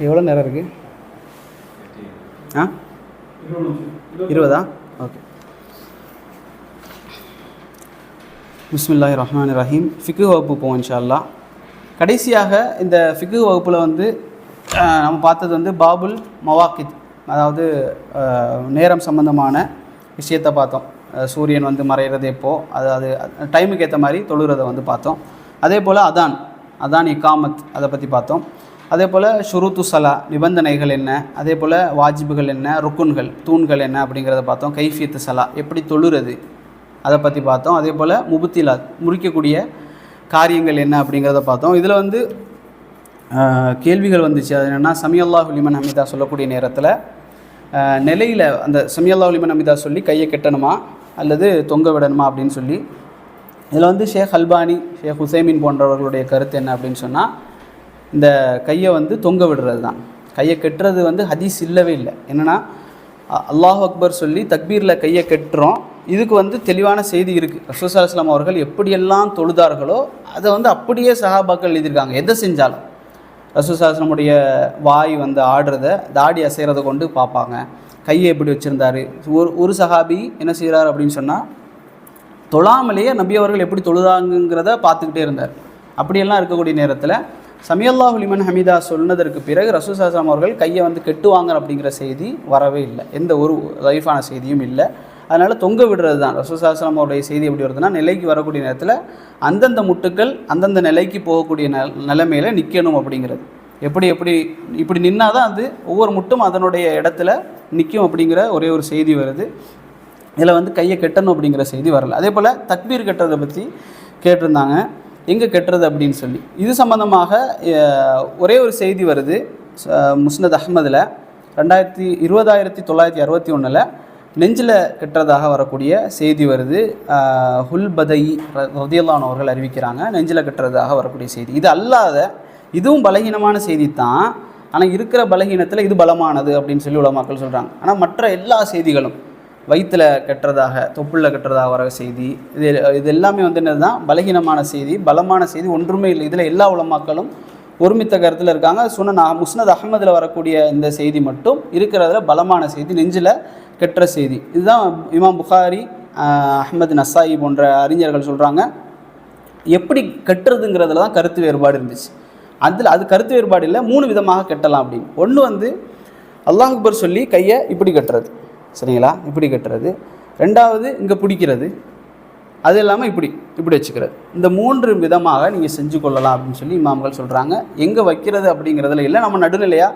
எவ்வளோ நேரம் இருக்குது ஆ? இருபதா? ஓகே. பிஸ்மில்லாஹி ரஹ்மான் ரஹீம் ஃபிக்கு வகுப்பு போவோம் இன்ஷா கடைசியாக இந்த ஃபிக்கு வகுப்பில் வந்து நம்ம பார்த்தது வந்து பாபுல் மவாக்கித் அதாவது நேரம் சம்பந்தமான விஷயத்தை பார்த்தோம். சூரியன் வந்து மறைகிறது எப்போது அது அது டைமுக்கு ஏற்ற மாதிரி தொழுகிறத வந்து பார்த்தோம். அதே போல் அதான் அதான் இக்காமத் அதை பற்றி பார்த்தோம். அதே போல் ஷுருத்து சலா நிபந்தனைகள் என்ன? அதே போல் வாஜிபுகள் என்ன? ருக்குன்கள் தூண்கள் என்ன? அப்படிங்கிறத பார்த்தோம். கைஃபியத்து சலா எப்படி தொழுறது? அதை பற்றி பார்த்தோம். அதே போல் முபுத்திலாத் முறிக்கக்கூடிய காரியங்கள் என்ன? அப்படிங்கிறத பார்த்தோம். இதில் வந்து கேள்விகள் வந்துச்சு. அது என்னென்னா சமியல்லா ஹுலிமன் ஹமிதா சொல்லக்கூடிய நேரத்தில் நிலையில் அந்த சமியல்லா ஹுலிமன் ஹமிதா சொல்லி கையை கெட்டணுமா? அல்லது தொங்க விடணுமா? அப்படின்னு சொல்லி. இதில் வந்து ஷேக் அல்பானி ஷேக் ஹுசைமின் போன்றவர்களுடைய கருத்து என்ன அப்படின்னு சொன்னால் இந்த கையை வந்து தொங்க விடுறது தான். கையை கெட்டுறது வந்து ஹதீஸ் இல்லவே இல்லை. என்னென்னா அல்லாஹ் அக்பர் சொல்லி தக்பீரில் கையை கெட்டுறோம். இதுக்கு வந்து தெளிவான செய்தி இருக்குது ரசூசா இஸ்லாம் அவர்கள் எப்படியெல்லாம் தொழுதார்களோ அதை வந்து அப்படியே சஹாபாக்கள் எழுதியிருக்காங்க. எதை செஞ்சாலும். ரசூசாஸ்லமுடைய வாய் வந்து ஆடுறத தாடி அசைகிறத கொண்டு பார்ப்பாங்க. கையை எப்படி வச்சுருந்தாரு? ஒரு ஒரு சஹாபி என்ன செய்கிறார் அப்படின்னு சொன்னால் தொழாமலேயே நபி அவர்கள் எப்படி தொழுதாங்கிறத பார்த்துக்கிட்டே இருந்தார். அப்படியெல்லாம் இருக்கக்கூடிய நேரத்தில் சமியல்லாஹு லிமன் ஹமீதா சொன்னதற்கு பிறகு ரசூசாஸ்லாம் அவர்கள் கையை வந்து கெட்டுவாங்க அப்படிங்கிற செய்தி வரவே இல்லை. எந்த ஒரு லைஃபான செய்தியும் இல்லை. அதனால் தொங்க விடுறது தான். ரசூசாஸ்லாம் அவருடைய செய்தி எப்படி வருதுன்னா நிலைக்கு வரக்கூடிய நேரத்தில் அந்தந்த முட்டுக்கள் அந்தந்த நிலைக்கு போகக்கூடிய ந நிலைமையில் நிற்கணும் அப்படிங்கிறது. எப்படி எப்படி இப்படி நின்னால் தான் அது ஒவ்வொரு முட்டும் அதனுடைய இடத்துல நிற்கும் அப்படிங்கிற ஒரே ஒரு செய்தி வருது. இதில் வந்து கையை கெட்டணும் அப்படிங்கிற செய்தி வரல. அதே போல் தக்பீர் கட்டுறதை பற்றி கேட்டிருந்தாங்க. எங்கே கெட்டுறது அப்படின்னு சொல்லி. இது சம்பந்தமாக ஒரே ஒரு செய்தி வருது முஸ்னத் அஹ்மதில். ரெண்டாயிரத்தி இருபதாயிரத்தி தொள்ளாயிரத்தி அறுபத்தி ஒன்றில் நெஞ்சில் கெட்டுறதாக வரக்கூடிய செய்தி வருது. ஹுல் பதை ரதியல்லான் அவர்கள் அறிவிக்கிறாங்க நெஞ்சில் கெட்டுறதாக வரக்கூடிய செய்தி. இது அல்லாத இதுவும் பலகீனமான செய்தி தான் ஆனால் இருக்கிற பலகீனத்தில் இது பலமானது அப்படின்னு சொல்லி உலமாக்கள் சொல்கிறாங்க ஆனால் மற்ற எல்லா செய்திகளும் வயிற்றில் கட்டுறதாக தொப்புளில் கட்டுறதாக வர செய்தி. இது இது எல்லாமே வந்து என்னது தான் பலகீனமான செய்தி பலமான செய்தி ஒன்றுமே இல்லை. இதில் எல்லா உலமாக்களும் ஒருமித்த கருத்தில் இருக்காங்க. சுனன் முஸ்னத் அகமதில் வரக்கூடிய இந்த செய்தி மட்டும் இருக்கிறதுல பலமான செய்தி நெஞ்சில் கெட்ட செய்தி. இதுதான் இமாம் புகாரி அஹமது நசாயி போன்ற அறிஞர்கள் சொல்கிறாங்க எப்படி கட்டுறதுங்கிறதுல தான் கருத்து வேறுபாடு இருந்துச்சு. அதில் அது கருத்து வேறுபாடு இல்லை மூணு விதமாக கட்டலாம் அப்படின்னு. ஒன்று வந்து அல்லாஹ் அக்பர் சொல்லி கையை இப்படி கட்டுறது. சரிங்களா? இப்படி கட்டுறது. ரெண்டாவது இங்கே பிடிக்கிறது. அது இல்லாமல் இப்படி இப்படி வச்சுக்கிறது. இந்த மூன்று விதமாக நீங்கள் செஞ்சு கொள்ளலாம் அப்படின்னு சொல்லி இமாம்கள் சொல்கிறாங்க எங்கே வைக்கிறது அப்படிங்கிறதுல இல்லை நம்ம நடுநிலையாக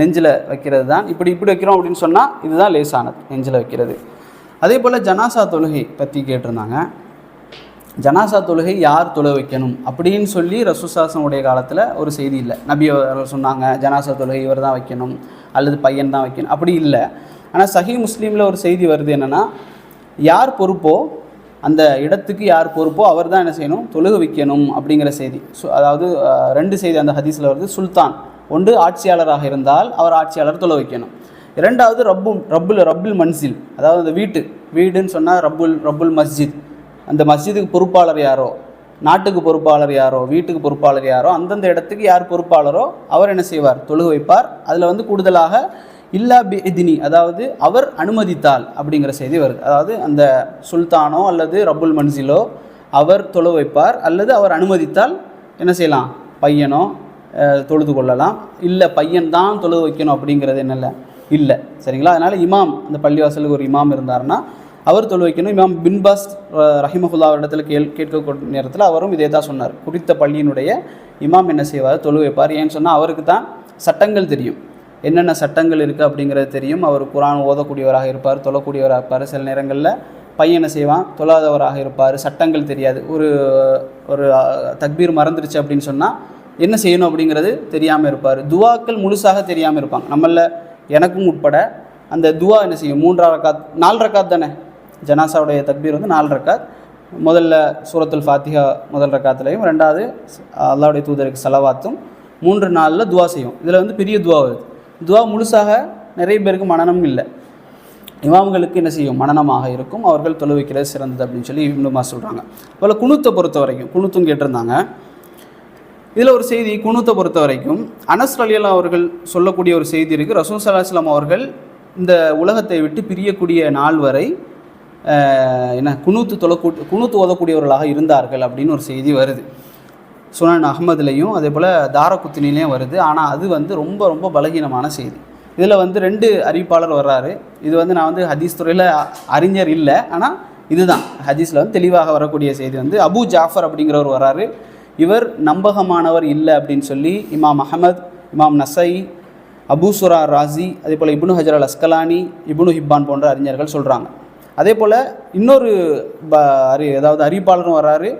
நெஞ்சில் வைக்கிறது தான். இப்படி இப்படி வைக்கிறோம் அப்படின்னு சொன்னால் இதுதான் லேசானது நெஞ்சில் வைக்கிறது. அதே போல் ஜனாசா தொழுகை பற்றி கேட்டிருந்தாங்க. ஜனாசா தொழுகை யார் தொழ வைக்கணும் அப்படின்னு சொல்லி ரசூசாசனுடைய காலத்தில் ஒரு செய்தி இல்லை. நபி சொன்னாங்க ஜனாசா தொழுகை இவர் தான் வைக்கணும் அல்லது பையன் தான் வைக்கணும். அப்படி இல்லை. ஆனால் சஹி முஸ்லீமில் ஒரு செய்தி வருது என்னென்னா யார் பொறுப்போ அந்த இடத்துக்கு யார் பொறுப்போ அவர் தான் என்ன செய்யணும்? தொழுக வைக்கணும் அப்படிங்கிற செய்தி. சு அதாவது ரெண்டு செய்தி அந்த ஹதீஸில் வருது. சுல்தான். ஒன்று ஆட்சியாளராக இருந்தால் அவர் ஆட்சியாளர் தொலை வைக்கணும். இரண்டாவது ரப்பும் ரப்புல் ரப்புல் மன்சில். அதாவது அந்த வீட்டு வீடுன்னு சொன்னால் ரப்புல் ரப்புல் மஸ்ஜித். அந்த மஸ்ஜிதுக்கு பொறுப்பாளர் யாரோ? நாட்டுக்கு பொறுப்பாளர் யாரோ? வீட்டுக்கு பொறுப்பாளர் யாரோ? அந்தந்த இடத்துக்கு யார் பொறுப்பாளரோ அவர் என்ன செய்வார்? தொழுக வைப்பார். அதில் வந்து கூடுதலாக இல்லா பி இதினி அதாவது அவர் அனுமதித்தால் அப்படிங்கிற செய்தி வருது. அதாவது அந்த சுல்தானோ அல்லது ரப்புல் மன்சிலோ அவர் தொழு வைப்பார் அல்லது அவர் அனுமதித்தால் என்ன செய்யலாம்? பையனோ தொழுது கொள்ளலாம். இல்லை பையன் தான் தொழுது வைக்கணும் அப்படிங்கிறது என்னல்ல? இல்லை. சரிங்களா? அதனால் இமாம் அந்த பள்ளிவாசலுக்கு ஒரு இமாம் இருந்தார்னா அவர் தொழு வைக்கணும். இமாம் பின்பாஸ் ரஹிமஹுல்லா இடத்துல கேள் கேட்கக்கூடிய நேரத்தில் அவரும் இதே தான் சொன்னார். குறித்த பள்ளியினுடைய இமாம் என்ன செய்வார்? தொழு வைப்பார். ஏன்னு சொன்னால் அவருக்கு தான் சட்டங்கள் தெரியும். என்னென்ன சட்டங்கள் இருக்குது அப்படிங்கிறது தெரியும். அவர் குரான் ஓதக்கூடியவராக இருப்பார் தொழக்கூடியவராக இருப்பார். சில நேரங்களில் பையனை செய்வான் தொழாதவராக இருப்பார். சட்டங்கள் தெரியாது. ஒரு ஒரு தக்பீர் மறந்துருச்சு அப்படின்னு சொன்னால் என்ன செய்யணும் அப்படிங்கிறது தெரியாமல் இருப்பார். துவாக்கள் முழுசாக தெரியாமல் இருப்பாங்க. நம்மள எனக்கும் உட்பட அந்த துவா என்ன செய்யும்? மூன்றா ரக்காத் நாலு ரக்காத் தானே? ஜனாசாவுடைய தக்பீர் வந்து நாலு ரக்காத். முதல்ல சூரத்துல் ஃபாத்திஹா முதல் ரக்காத்துலையும் ரெண்டாவது அல்லாவுடைய தூதருக்கு செலவாத்தும் மூன்று நாளில் துவா செய்யும். இதில் வந்து பெரிய துவா வருது. துவா முழுசாக நிறைய பேருக்கு மனநம் இல்லை. இமாம்களுக்கு என்ன செய்யும்? மனநமாக இருக்கும். அவர்கள் தொழுவிக்கிறது சிறந்தது அப்படின்னு சொல்லி இவனுமா சொல்கிறாங்க அதில் குணுத்தை பொறுத்த வரைக்கும் குணுத்தும் கேட்டிருந்தாங்க. இதில் ஒரு செய்தி குணுத்தை பொறுத்த வரைக்கும் அனஸ் அலியல்லா அவர்கள் சொல்லக்கூடிய ஒரு செய்தி இருக்குது ரசூல் சலாஹ்லாம் அவர்கள் இந்த உலகத்தை விட்டு பிரியக்கூடிய நாள் வரை என்ன குணூத்து தொழக்கூ குணூத்து ஓதக்கூடியவர்களாக இருந்தார்கள் அப்படின்னு ஒரு செய்தி வருது. சுனன் அகமதுலேயும் அதே போல் தாரக்குத்தினிலையும் வருது. ஆனால் அது வந்து ரொம்ப ரொம்ப பலகீனமான செய்தி. இதில் வந்து ரெண்டு அறிவிப்பாளர் வர்றாரு. இது வந்து நான் வந்து ஹதீஸ் துறையில் அறிஞர் இல்லை. ஆனால் இதுதான். ஹதீஸில் வந்து தெளிவாக வரக்கூடிய செய்தி வந்து அபு ஜாஃபர் அப்படிங்கிறவர் வர்றாரு. இவர் நம்பகமானவர் இல்லை அப்படின்னு சொல்லி இமாம் அஹமத் இமாம் நசை அபு சுரா ராசி அதே போல் இப்னு ஹஜர் அல் அஸ்கலானி இப்னு ஹிப்பான் போன்ற அறிஞர்கள் சொல்கிறாங்க அதே போல் இன்னொரு ப அறி அதாவது அறிவிப்பாளரும் வர்றாரு.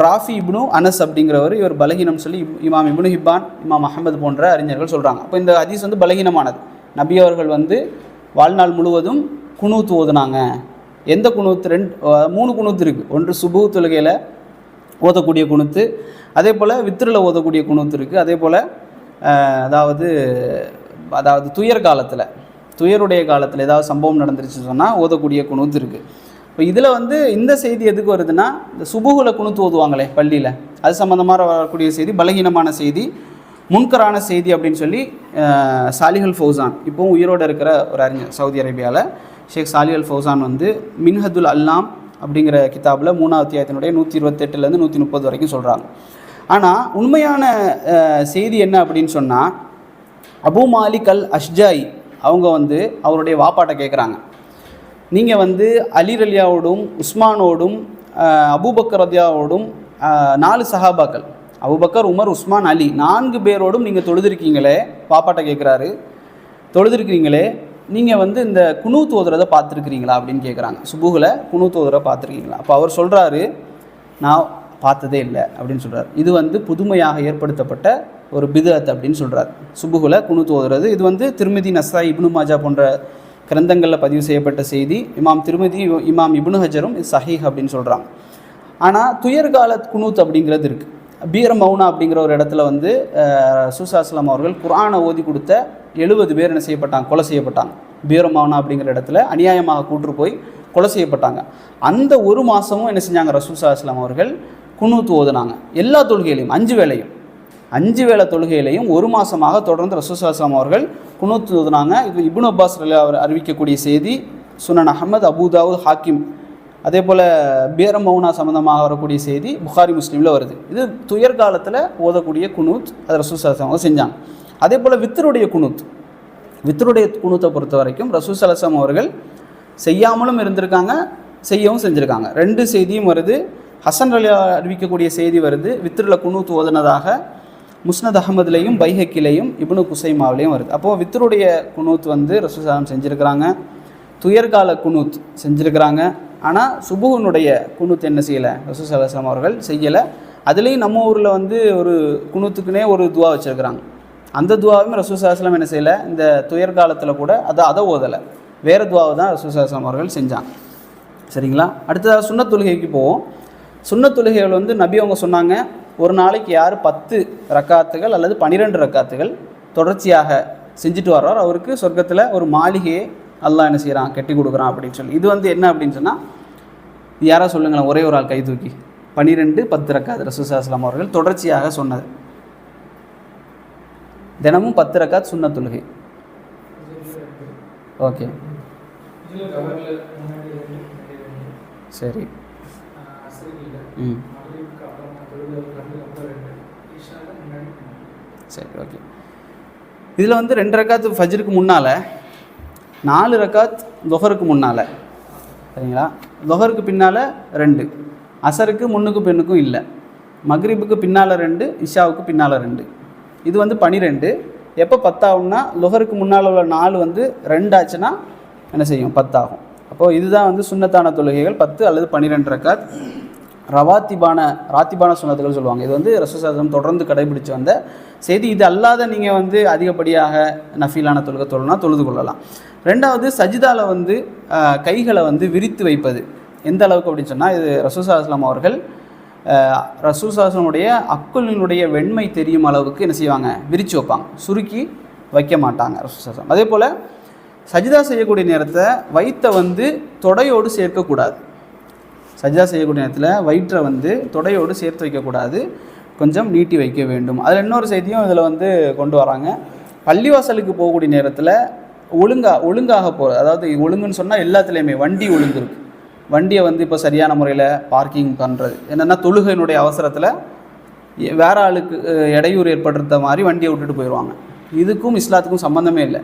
ராஃபி இப்னு அனஸ் அப்படிங்கிறவர் இவர் பலகீனம் சொல்லி இமாம் இப்னு ஹிப்பான் இமாம் அஹமது போன்ற அறிஞர்கள் சொல்கிறாங்க அப்போ இந்த ஹதீஸ் வந்து பலகீனமானது. நபி அவர்கள் வந்து வாழ்நாள் முழுவதும் குனூத்து ஓதுனாங்க. எந்த குணூத்து ரெண்டு மூணு குணூத்து இருக்குது ஒன்று சுபு தொழுகையில் ஓதக்கூடிய குணத்து அதே போல் வித்திரில் ஓதக்கூடிய குணத்து இருக்குது அதே போல் அதாவது அதாவது துயர் காலத்தில் துயருடைய காலத்தில் ஏதாவது சம்பவம் நடந்துருச்சு சொன்னால் ஓதக்கூடிய குணத்து இருக்குது இப்போ இதில் வந்து இந்த செய்தி எதுக்கு வருதுன்னா இந்த சுபுகுல குணுத்து ஓதுவாங்களே பள்ளியில். அது சம்மந்தமாக வரக்கூடிய செய்தி பலகீனமான செய்தி முன்கரான செய்தி அப்படின்னு சொல்லி சாலிஹல் ஃபௌசான் இப்போவும் உயிரோடு இருக்கிற ஒரு அறிஞர் சவுதி அரேபியாவில் ஷேக் சாலிஹல் ஃபௌசான் வந்து மின்ஹதுல் அல்லாம் அப்படிங்கிற கிதாபில் மூணாவது அத்தியாயத்தினுடைய நூற்றி இருபத்தெட்டுலேருந்து நூற்றி முப்பது வரைக்கும் சொல்கிறாங்க ஆனால் உண்மையான செய்தி என்ன அப்படின்னு சொன்னால் அபு மாலிக் அல் அஷ்ஜாய் அவங்க வந்து அவருடைய வாப்பாட்டை கேட்குறாங்க நீங்கள் வந்து அலி ரலியாவோடும் உஸ்மானோடும் அஹ், அபூபக்கர் ரதியாவோடும் நாலு சஹாபாக்கள். அபூபக்கர் உமர் உஸ்மான் அலி நான்கு பேரோடும் நீங்கள் தொழுதிருக்கீங்களே பாப்பாட்ட கேட்குறாரு தொழுதிருக்கிறீங்களே நீங்கள் வந்து இந்த குணு தோதுரதை பார்த்துருக்கிறீங்களா அப்படின்னு கேட்குறாங்க சுபுகில் குணு தோதுரை பார்த்துருக்கீங்களா? அப்போ அவர் சொல்கிறாரு நான் பார்த்ததே இல்லை அப்படின்னு சொல்கிறார் இது வந்து புதுமையாக ஏற்படுத்தப்பட்ட ஒரு பிதத் அப்படின்னு சொல்கிறார் சுபுகுல குணு தோதுறது இது வந்து திருமதி நஸ்ரா இப்னு மாஜா போன்ற கிரந்தங்களில் பதிவு செய்யப்பட்ட செய்தி இமாம் திருமதி இமாம் இபுனு ஹஜரும் இது சஹீஹ் அப்படின்னு சொல்கிறாங்க ஆனால் துயர்கால குனூத் அப்படிங்கிறது இருக்குது பீர மௌனா அப்படிங்கிற ஒரு இடத்துல வந்து சுசாஸ்லாம் அவர்கள் குரானை ஓதி கொடுத்த எழுபது பேர் என்ன செய்யப்பட்டாங்க? கொலை செய்யப்பட்டாங்க. பீர மௌனா அப்படிங்கிற இடத்துல அநியாயமாக கூட்டு போய் கொலை செய்யப்பட்டாங்க. அந்த ஒரு மாதமும் என்ன செஞ்சாங்க? ரசூசா இஸ்லாம் அவர்கள் குனூத்து ஓதுனாங்க. எல்லா தொழுகையிலையும் அஞ்சு வேலையும் அஞ்சு வேளை தொழுகையிலையும் ஒரு மாதமாக தொடர்ந்து ரசூசாஸ்லாம் அவர்கள் குனூத்து ஓதுனாங்க இது இபுன் அப்பாஸ் அவர் அறிவிக்கக்கூடிய செய்தி. சுனன் அஹமத் அபுதாவுத் ஹாக்கிம் அதே போல் பேரம் மௌனா சம்மந்தமாக வரக்கூடிய செய்தி புகாரி முஸ்லீமில் வருது. இது துயர் காலத்தில் ஓதக்கூடிய குனூத் அது ரசூசாஸ்லாம் அவங்க செஞ்சாங்க. அதே போல் வித்தருடைய குனூத் வித்தருடைய குனூத்தை பொறுத்த வரைக்கும் ரசூசலசம் அவர்கள் செய்யாமலும் இருந்திருக்காங்க செய்யவும் செஞ்சுருக்காங்க. ரெண்டு செய்தியும் வருது. ஹசன் அலி அறிவிக்கக்கூடிய செய்தி வருது. வித்திரில் குனூத் ஓதுனதாக முஸ்னத் அகமதுலேயும் பைஹக்கிலையும் இப்னு குசைமாவிலையும் வருது. அப்போது வித்தருடைய குனூத் வந்து ரசூசாலம் செஞ்சுருக்கிறாங்க. துயர்கால குனூத் செஞ்சுருக்கிறாங்க. ஆனால் சுபுகனுடைய குனூத் என்ன செய்யலை? ரசூல் அவர்கள் செய்யலை. அதுலேயும் நம்ம ஊரில் வந்து ஒரு குனூத்துக்குனே ஒரு துவா வச்சுருக்கிறாங்க. அந்த துவாவும் ரசூசாஸ்லாம் என்ன செய்யலை? இந்த துயர் காலத்தில் கூட அதை அதை ஓதலை. வேறு துவாவை தான் ரசூசாஸ்லாம் அவர்கள் செஞ்சாங்க. சரிங்களா? அடுத்ததாக சுண்ணத் தொழுகைக்கு போவோம். சுண்ணத் தொழுகைகள் வந்து நபி அவங்க சொன்னாங்க. ஒரு நாளைக்கு யார் பத்து ரக்காத்துகள் அல்லது பன்னிரெண்டு ரக்காத்துகள் தொடர்ச்சியாக செஞ்சுட்டு வர்றார். அவருக்கு சொர்க்கத்தில் ஒரு மாளிகையை அல்லாஹ் என்ன செய்கிறான் கட்டி கொடுக்குறான் அப்படின்னு சொல்லி. இது வந்து என்ன அப்படின்னு சொன்னால் யாரா சொல்லுங்களேன் ஒரே ஒரு ஆள் கை தூக்கி. பன்னிரெண்டு பத்து ரக்காத் ரசூசாஸ்லாம் அவர்கள் தொடர்ச்சியாக சொன்னது. தினமும் பத்து ரக்காத் சுன்ன தொழுகை. ஓகே. சரி. ம். சரி ஓகே இதில் வந்து ரெண்டு ரக்காத்து ஃபஜருக்கு முன்னால் நாலு ரக்காத் தொஹருக்கு முன்னால். சரிங்களா? தொஹருக்கு பின்னால் ரெண்டு. அசருக்கு முன்னுக்கு பெண்ணுக்கும் இல்லை. மக்ரிபுக்கு பின்னால் ரெண்டு இஷாவுக்கு பின்னால் ரெண்டு. இது வந்து பனிரெண்டு. எப்போ பத்தாகும்னா லொஹருக்கு முன்னால் உள்ள நாலு வந்து ரெண்டாச்சுன்னா என்ன செய்யும்? பத்தாகும். அப்போது இதுதான் வந்து சுண்ணத்தான தொழுகைகள் பத்து அல்லது பன்னிரெண்டு ரக்காத். ரவாத்திபான ராத்திபான சுனத்துகள் சொல்லுவாங்க. இது வந்து ரசூசாசனம் தொடர்ந்து கடைபிடிச்சு வந்த செய்தி. இது அல்லாத நீங்கள் வந்து அதிகப்படியாக நஃபீலான தொழுகை தொழுனா தொழுது கொள்ளலாம். ரெண்டாவது சஜிதாவில் வந்து கைகளை வந்து விரித்து வைப்பது. எந்த அளவுக்கு அப்படின்னு சொன்னால் இது ரசூசாஸ்லாம் அவர்கள் ரசூசாஸ்லமுடைய அக்குலினுடைய வெண்மை தெரியும் அளவுக்கு என்ன செய்வாங்க? விரித்து வைப்பாங்க. சுருக்கி வைக்க மாட்டாங்க ரசூசாஸ்லம் அதே போல் சஜிதா செய்யக்கூடிய நேரத்தை வைத்த வந்து தொடையோடு சேர்க்கக்கூடாது. சஜ்ஜா செய்யக்கூடிய நேரத்தில் வயிற்றை வந்து தொடையோடு சேர்த்து வைக்கக்கூடாது. கொஞ்சம் நீட்டி வைக்க வேண்டும். அதில் இன்னொரு செய்தியும் இதில் வந்து கொண்டு வராங்க. பள்ளிவாசலுக்கு போகக்கூடிய நேரத்தில் ஒழுங்கா ஒழுங்காக போகிறது அதாவது ஒழுங்குன்னு சொன்னால் எல்லாத்துலேயுமே வண்டி ஒழுங்கு இருக்குது வண்டியை வந்து இப்போ சரியான முறையில் பார்க்கிங் பண்ணுறது என்னென்னா தொழுகையினுடைய அவசரத்தில் வேற ஆளுக்கு இடையூறு ஏற்படுத்த மாதிரி வண்டியை விட்டுட்டு போயிடுவாங்க இதுக்கும் இஸ்லாத்துக்கும் சம்மந்தமே இல்லை.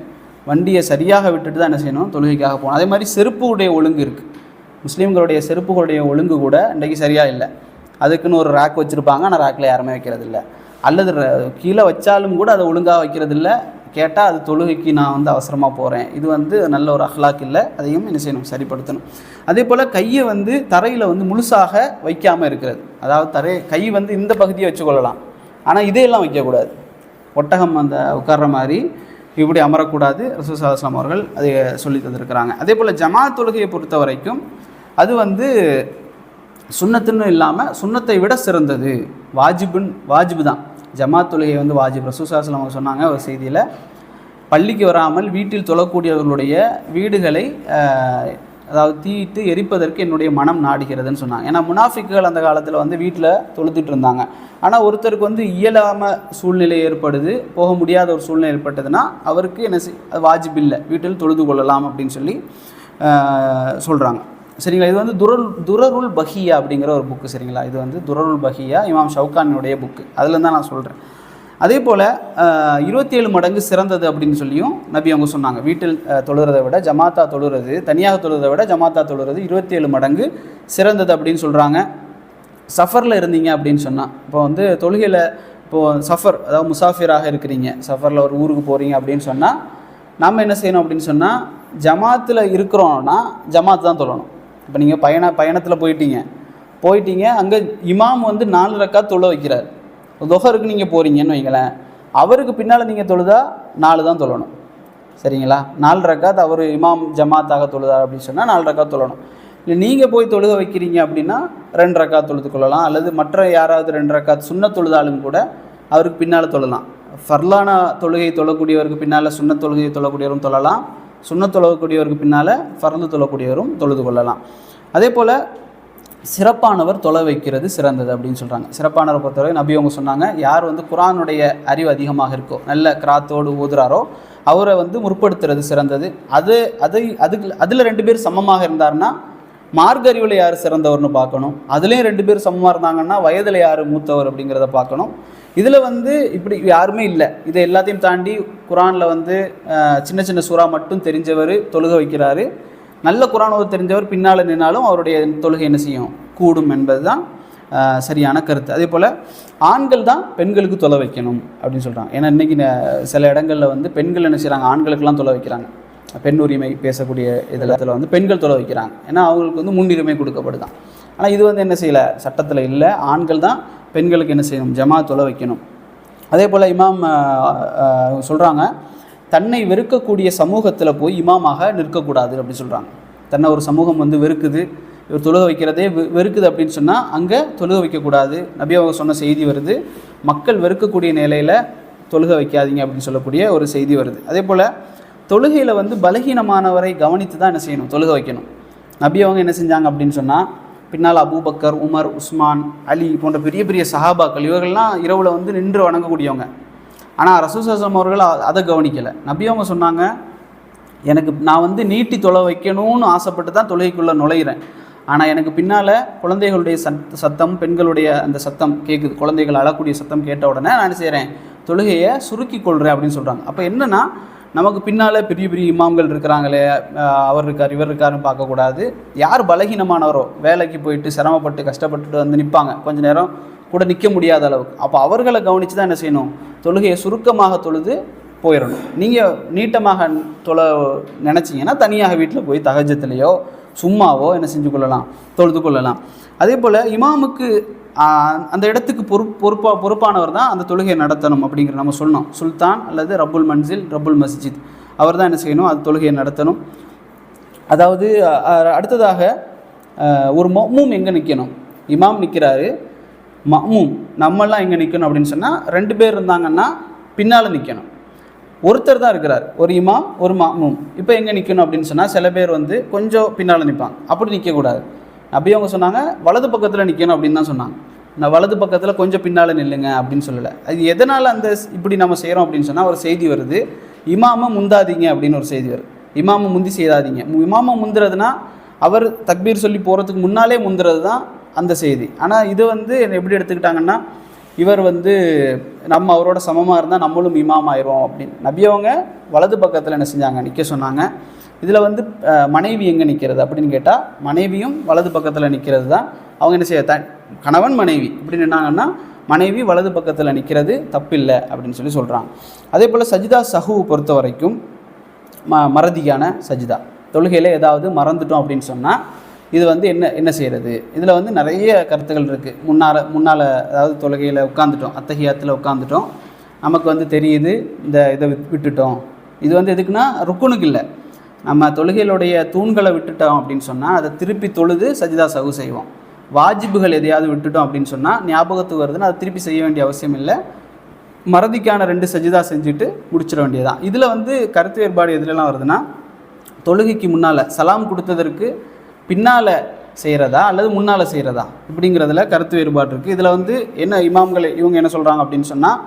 வண்டியை சரியாக விட்டுட்டு தான் என்ன செய்யணும்? தொழுகைக்காக போகணும். அதே மாதிரி செருப்புடைய ஒழுங்கு இருக்குது முஸ்லீம்களுடைய செருப்புகளுடைய ஒழுங்கு கூட இன்றைக்கு சரியாக இல்லை. அதுக்குன்னு ஒரு ரேக் வச்சுருப்பாங்க. ஆனால் ரேக்கில் யாருமே வைக்கிறது இல்லை. அல்லது கீழே வச்சாலும் கூட அதை ஒழுங்காக வைக்கிறது இல்லை. கேட்டால் அது தொழுகைக்கு நான் வந்து அவசரமாக போகிறேன் இது வந்து நல்ல ஒரு அஹ்லாக் இல்லை. அதையும் என்ன செய்யணும்? சரிப்படுத்தணும். அதே போல் கையை வந்து தரையில் வந்து முழுசாக வைக்காமல் இருக்கிறது. அதாவது தரை கை வந்து இந்த பகுதியை வச்சுக்கொள்ளலாம். ஆனால் இதையெல்லாம் வைக்கக்கூடாது. ஒட்டகம் அந்த உட்கார்ற மாதிரி இப்படி அமரக்கூடாது ரசூசாஸ்லாம் அவர்கள் அதை சொல்லி தந்திருக்கிறாங்க. அதே போல் ஜமாத் தொழுகையை பொறுத்த வரைக்கும் அது வந்து சுன்னத்துன்னு இல்லாமல் சுண்ணத்தை விட சிறந்தது. வாஜிபுன் வாஜிபு தான். ஜமாத் தொழுகை வந்து வாஜிப் ரசூசாஸ்லாம் அவங்க சொன்னாங்க ஒரு செய்தியில். பள்ளிக்கு வராமல் வீட்டில் தொழக்கூடியவர்களுடைய வீடுகளை அதாவது தீயிட்டு எரிப்பதற்கு என்னுடைய மனம் நாடுகிறதுன்னு சொன்னாங்க. ஏன்னா முனாஃபிக்குகள் அந்த காலத்தில் வந்து வீட்டில் தொழுத்துட்டு இருந்தாங்க. ஆனால் ஒருத்தருக்கு வந்து இயலாம சூழ்நிலை ஏற்படுது போக முடியாத ஒரு சூழ்நிலை ஏற்பட்டதுன்னா அவருக்கு என்ன செய் அது வாஜிப் இல்லை. வீட்டில் தொழுது கொள்ளலாம் அப்படின்னு சொல்லி சொல்கிறாங்க சரிங்களா? இது வந்து துரல் துரருள் பஹியா அப்படிங்கிற ஒரு புக்கு சரிங்களா? இது வந்து துரருள் பஹியா இமாம் ஷவுகானுடைய புக்கு. அதில் தான் நான் சொல்கிறேன் அதே போல் இருபத்தி ஏழு மடங்கு சிறந்தது அப்படின்னு சொல்லியும் நபி அவங்க சொன்னாங்க. வீட்டில் தொழுறதை விட ஜமாத்தா தொழுறது தனியாக தொழுறதை விட ஜமாத்தா தொழுறது இருபத்தி ஏழு மடங்கு சிறந்தது அப்படின்னு சொல்கிறாங்க சஃபரில் இருந்தீங்க அப்படின்னு சொன்னால் இப்போ வந்து தொழுகையில் இப்போது சஃபர் அதாவது முசாஃபிராக இருக்கிறீங்க சஃபரில் ஒரு ஊருக்கு போகிறீங்க அப்படின்னு சொன்னால் நாம் என்ன செய்யணும் அப்படின்னு சொன்னால் ஜமாத்தில் இருக்கிறோன்னா ஜமாத் தான் தொழணும். இப்போ நீங்கள் பயண பயணத்தில் போயிட்டீங்க. போயிட்டீங்க அங்கே இமாம் வந்து நாலு ரக்கா தொழ வைக்கிறார். துகருக்கு நீங்கள் போகிறீங்கன்னு வைங்களேன் அவருக்கு பின்னால் நீங்கள் தொழுதா நாலு தான் தொழணும். சரிங்களா? நாலு ரக்காத் அவர் இமாம் ஜமாத்தாக தொழுதார் அப்படின்னு சொன்னால் நாலு ரக்காத் தொழணும். இல்லை நீங்கள் போய் தொழுக வைக்கிறீங்க அப்படின்னா ரெண்டு ரக்காத் தொழுது கொள்ளலாம். அல்லது மற்ற யாராவது ரெண்டு ரக்காத் சுண்ண தொழுதாலும் கூட அவருக்கு பின்னால் தொழலாம். ஃபர்லான தொழுகை தொழக்கூடியவருக்கு பின்னால் சுண்ண தொழுகையை தொழக்கூடியவரும் தொழலாம். சுண்ண தொழக்கூடியவருக்கு பின்னால் ஃபர்ந்து தொழக்கூடியவரும் தொழுது கொள்ளலாம். அதே போல் சிறப்பானவர் தொலை வைக்கிறது சிறந்தது அப்படின்னு சொல்கிறாங்க சிறப்பானவரை பொறுத்தவரை நபி அவங்க சொன்னாங்க யார் வந்து குரானுடைய அறிவு அதிகமாக இருக்கோ நல்ல கிராத்தோடு ஊதுறாரோ அவரை வந்து முற்படுத்துறது சிறந்தது. அது அதை அதுக்கு அதில் ரெண்டு பேர் சமமாக இருந்தாருன்னா மார்க் அறிவில் யார் சிறந்தவர்னு பார்க்கணும். அதுலேயும் ரெண்டு பேர் சமமாக இருந்தாங்கன்னா வயதில் யார் மூத்தவர் அப்படிங்கிறத பார்க்கணும். இதில் வந்து இப்படி யாருமே இல்லை. இதை எல்லாத்தையும் தாண்டி குரானில் வந்து சின்ன சின்ன சூறா மட்டும் தெரிஞ்சவர் தொழுக வைக்கிறாரு. நல்ல குரான் தெரிஞ்சவர் பின்னால் நின்னாலும் அவருடைய தொழுகை என்ன செய்யும்? கூடும் என்பது தான் சரியான கருத்து. அதே போல் ஆண்கள் தான் பெண்களுக்கு தொலை வைக்கணும் அப்படின்னு சொல்கிறாங்க ஏன்னா இன்றைக்கி சில இடங்களில் வந்து பெண்கள் என்ன செய்கிறாங்க ஆண்களுக்கெல்லாம் தொலை வைக்கிறாங்க. பெண் உரிமை பேசக்கூடிய இதில் இதில் வந்து பெண்கள் தொலை வைக்கிறாங்க. ஏன்னா அவங்களுக்கு வந்து முன்னுரிமை கொடுக்கப்படுதான். ஆனால் இது வந்து என்ன செய்யலை? சட்டத்தில் இல்லை. ஆண்கள் தான் பெண்களுக்கு என்ன செய்யணும்? ஜமா தொலை வைக்கணும். அதே போல் இமாம் சொல்கிறாங்க தன்னை வெறுக்கக்கூடிய சமூகத்தில் போய் இமாமாக நிற்கக்கூடாது அப்படின்னு சொல்கிறாங்க தன்னை ஒரு சமூகம் வந்து வெறுக்குது இவர் தொழுக வைக்கிறதே வெ- வெறுக்குது அப்படின்னு சொன்னால் அங்கே தொழுக வைக்கக்கூடாது. நபி அவங்க சொன்ன செய்தி வருது. மக்கள் வெறுக்கக்கூடிய நிலையில் தொழுக வைக்காதீங்க அப்படின்னு சொல்லக்கூடிய ஒரு செய்தி வருது. அதே போல் தொழுகையில் வந்து பலகீனமானவரை கவனித்து தான் என்ன செய்யணும்? தொழுக வைக்கணும். நபி அவங்க என்ன செஞ்சாங்க அப்படின்னு சொன்னால் பின்னால் அபூபக்கர் உமர் உஸ்மான் அலி போன்ற பெரிய பெரிய சஹாபாக்கள் இவர்கள்லாம் இரவில் வந்து நின்று வணங்கக்கூடியவங்க. ஆனால் ரசூசாசம் அவர்கள் அதை கவனிக்கலை. நபி அவங்க சொன்னாங்க எனக்கு நான் வந்து நீட்டி தொலை வைக்கணும்னு ஆசைப்பட்டு தான் தொழுகைக்குள்ளே நுழையிறேன். ஆனால் எனக்கு பின்னால் குழந்தைகளுடைய சத் சத்தம் பெண்களுடைய அந்த சத்தம் கேட்குது குழந்தைகள் அழக்கூடிய சத்தம் கேட்ட உடனே நான் செய்கிறேன் தொழுகையை சுருக்கி கொள்கிறேன் அப்படின்னு சொல்கிறாங்க அப்போ என்னென்னா நமக்கு பின்னால் பெரிய பெரிய இமாம்கள் இருக்கிறாங்களே அவர் இருக்கார் இவர் இருக்காருன்னு பார்க்கக்கூடாது. யார் பலகீனமானவரோ வேலைக்கு போயிட்டு சிரமப்பட்டு கஷ்டப்பட்டுட்டு வந்து நிற்பாங்க கொஞ்ச நேரம் கூட நிற்க முடியாத அளவுக்கு. அப்போ அவர்களை கவனித்து தான் என்ன செய்யணும்? தொழுகையை சுருக்கமாக தொழுது போயிடணும். நீங்கள் நீட்டமாக தொழ நினச்சிங்கன்னா தனியாக வீட்டில் போய் தகஜத்துலேயோ சும்மாவோ என்ன செஞ்சு கொள்ளலாம்? தொழுது கொள்ளலாம். அதே போல் இமாமுக்கு அந்த இடத்துக்கு பொறுப் பொறுப்பா பொறுப்பானவர் தான் அந்த தொழுகையை நடத்தணும் அப்படிங்கிற நம்ம சொன்னோம் சுல்தான் அல்லது ரப்புல் மன்சில் ரபுல் மஸ்ஜித். அவர் தான் என்ன செய்யணும்? அந்த தொழுகையை நடத்தணும். அதாவது அடுத்ததாக ஒரு மொமும் எங்கே நிற்கணும் இமாம் நிற்கிறாரு மம்மூம் நம்மெல்லாம் எங்கே நிற்கணும் அப்படின்னு சொன்னால் ரெண்டு பேர் இருந்தாங்கன்னா பின்னால் நிற்கணும் ஒருத்தர் தான் இருக்கிறார் ஒரு இமாம் ஒரு மாமும் இப்போ எங்கே நிற்கணும் அப்படின்னு சொன்னால் சில பேர் வந்து கொஞ்சம் பின்னால் நிற்பாங்க அப்படி நிற்கக்கூடாது அப்படி அவங்க சொன்னாங்க வலது பக்கத்தில் நிற்கணும் அப்படின்னு தான் சொன்னாங்க. நான் வலது பக்கத்தில் கொஞ்சம் பின்னால் நில்லுங்க அப்படின்னு சொல்லலை. அது எதனால் அந்த இப்படி நம்ம செய்கிறோம் அப்படின்னு சொன்னால் ஒரு செய்தி வருது. இமாமை முந்தாதீங்க அப்படின்னு ஒரு செய்தி வருது. இமாமை முந்தி செய்யாதீங்க மு- இமாமை முந்துறதுனா அவர் தக்பீர் சொல்லி போகிறதுக்கு முன்னாலே முந்துறது தான் அந்த செய்தி. ஆனால் இது வந்து எப்படி எடுத்துக்கிட்டாங்கன்னா இவர் வந்து நம்ம அவரோட சமமாக இருந்தால் நம்மளும் இமாம் ஆயிரும் அப்படின்னு. நபியவங்க வலது பக்கத்தில் என்ன செஞ்சாங்க? நிற்க சொன்னாங்க. இதில் வந்து மனைவி எங்கே நிற்கிறது அப்படின்னு கேட்டால் மனைவியும் வலது பக்கத்தில் நிற்கிறது தான் அவங்க என்ன செய்ய த கணவன் மனைவி இப்படி நின்னாங்கன்னா மனைவி வலது பக்கத்தில் நிற்கிறது தப்பில்லை அப்படின்னு சொல்லி சொல்கிறாங்க அதே போல் சஜிதா சஹுவை பொறுத்த வரைக்கும் ம மறதியான சஜிதா. தொழுகையில் ஏதாவது மறந்துட்டோம் அப்படின்னு சொன்னால் இது வந்து என்ன என்ன செய்கிறது இதில் வந்து நிறைய கருத்துகள் இருக்குது முன்னால் முன்னால் அதாவது தொழுகையில் உட்காந்துட்டோம் அத்தகையத்தில் உட்காந்துட்டோம் நமக்கு வந்து தெரியுது இந்த இதை விட்டுட்டோம். இது வந்து எதுக்குன்னா ருக்குனுக்கு இல்லை. நம்ம தொழுகையிலுடைய தூண்களை விட்டுட்டோம் அப்படின்னு சொன்னால் அதை திருப்பி தொழுது சஜிதா சகு செய்வோம். வாஜிபுகள் எதையாவது விட்டுட்டோம் அப்படின்னு சொன்னால் ஞாபகத்துக்கு வருதுன்னா அதை திருப்பி செய்ய வேண்டிய அவசியம் இல்லை. மறதிக்கான ரெண்டு சஜிதா செஞ்சுட்டு முடிச்சிட வேண்டியதுதான். இதில் வந்து கருத்து வேறுபாடு எதுலலாம் வருதுன்னா தொழுகைக்கு முன்னால் சலாம் கொடுத்ததற்கு பின்னால் செய்கிறதா அல்லது முன்னால் செய்கிறதா இப்படிங்கிறதுல கருத்து வேறுபாடு இருக்குது இதில் வந்து என்ன இமாம்கள் இவங்க என்ன சொல்கிறாங்க அப்படின்னு சொன்னால்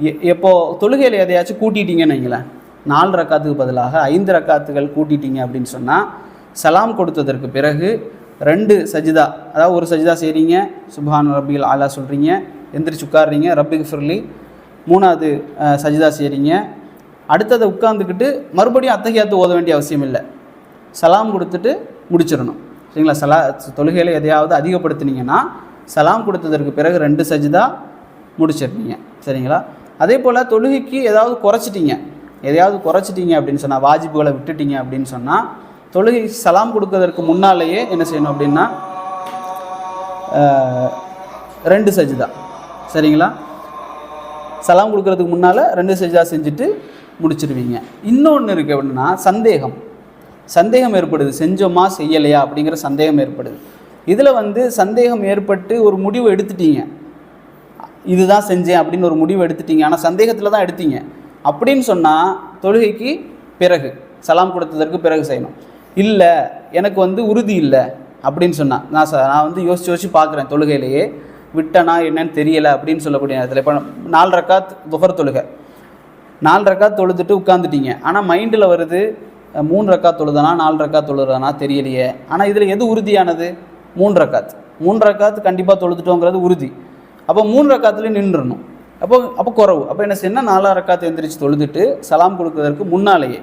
எ- எப்போது தொழுகையில் எதையாச்சும் கூட்டிட்டீங்கன்னு வைங்களேன். நாலு ரக்காத்துக்கு பதிலாக ஐந்து ரக்காத்துகள் கூட்டிட்டீங்க அப்படின்னு சொன்னால் சலாம் கொடுத்ததற்கு பிறகு ரெண்டு சஜிதா அதாவது ஒரு சஜிதா செய்கிறீங்க சுபான் ரபிகள் ஆலா சொல்கிறீங்க எந்திரிச்சு உட்காடுறீங்க ரப்பிக்கு ஃபிர்லி. மூணாவது சஜிதா செய்கிறீங்க அடுத்ததை உட்காந்துக்கிட்டு மறுபடியும் அத்தகையாத்து ஓத வேண்டிய அவசியம் இல்லை. சலாம் கொடுத்துட்டு முடிச்சிடணும். சரிங்களா? சலா தொழுகையில் எதையாவது அதிகப்படுத்தினீங்கன்னா சலாம் கொடுத்ததற்கு பிறகு ரெண்டு சஜிதா முடிச்சிடுறீங்க. சரிங்களா? அதே போல் தொழுகைக்கு ஏதாவது குறைச்சிட்டிங்க. எதையாவது குறைச்சிட்டிங்க அப்படின்னு சொன்னால் வாஜிபுகளை விட்டுட்டீங்க அப்படின்னு சொன்னால் தொழுகை சலாம் கொடுக்கறதற்கு முன்னாலேயே என்ன செய்யணும் அப்படின்னா ரெண்டு சஜிதா. சரிங்களா? சலாம் கொடுக்கறதுக்கு முன்னால் ரெண்டு சஜிதா செஞ்சுட்டு முடிச்சிருவீங்க. இன்னொன்று இருக்குது அப்படின்னா சந்தேகம். சந்தேகம் ஏற்படுது. செஞ்சோமா செய்யலையா? அப்படிங்கிற சந்தேகம் ஏற்படுது. இதில் வந்து சந்தேகம் ஏற்பட்டு ஒரு முடிவு எடுத்துட்டீங்க. இதுதான் செஞ்சேன் அப்படின்னு ஒரு முடிவு எடுத்துட்டீங்க. ஆனால் சந்தேகத்தில் தான் எடுத்தீங்க. அப்படின்னு சொன்னால் தொழுகைக்கு பிறகு சலாம் கொடுத்ததற்கு பிறகு செய்யணும். இல்லை எனக்கு வந்து உறுதி இல்லை அப்படின்னு சொன்னால் நான் ச நான் வந்து யோசிச்சு யோசிச்சு பார்க்குறேன் தொழுகையிலேயே. விட்டனா என்னன்னு தெரியலை அப்படின்னு சொல்லக்கூடிய நேரத்தில் இப்போ நாலு ரக்காத் துஹர் தொழுகை. நாலு ரக்காத் தொழுதுட்டு உட்காந்துட்டீங்க ஆனால் மைண்டில் வருது மூணு ரக்கா தொழுதனா நாலு ரக்கா தொழுதானா தெரியலையே. ஆனால் இதில் எது உறுதியானது? மூணு ரக்காத். மூணு ரக்காத்து கண்டிப்பாக தொழுதுட்டோங்கிறது உறுதி. அப்போ மூணு ரக்காத்துலேயும் நின்றுடணும். அப்போ அப்போ குறவு. அப்போ என்ன செய்யணும் நாலா ரக்காத்து எந்திரிச்சு தொழுதுட்டு சலாம் கொடுக்குறதற்கு முன்னாலேயே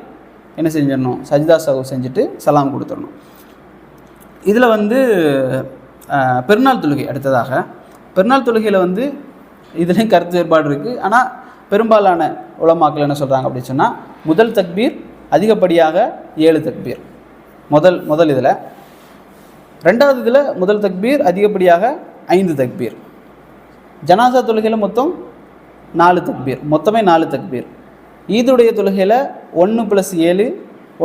என்ன செஞ்சிடணும்? சஜிதா சகு செஞ்சுட்டு சலாம் கொடுத்துடணும். இதில் வந்து பெருநாள் தொழுகை அடுத்ததாக. பெருநாள் தொழுகையில் வந்து இதுலேயும் கருத்து வேறுபாடு இருக்குது ஆனால் பெரும்பாலான உலமாக்கள் என்ன சொல்கிறாங்க அப்படின்னு சொன்னால் முதல் தக்பீர் அதிகப்படியாக ஏழு தக்பீர். முதல் முதல் இதில். ரெண்டாவது இதில் முதல் தக்பீர் அதிகப்படியாக ஐந்து தக்பீர். ஜனாசா தொழுகையில் மொத்தம் நாலு தக்பீர். மொத்தமே நாலு தக்பீர். ஈதுடைய தொழுகையில் ஒன்று ப்ளஸ் ஏழு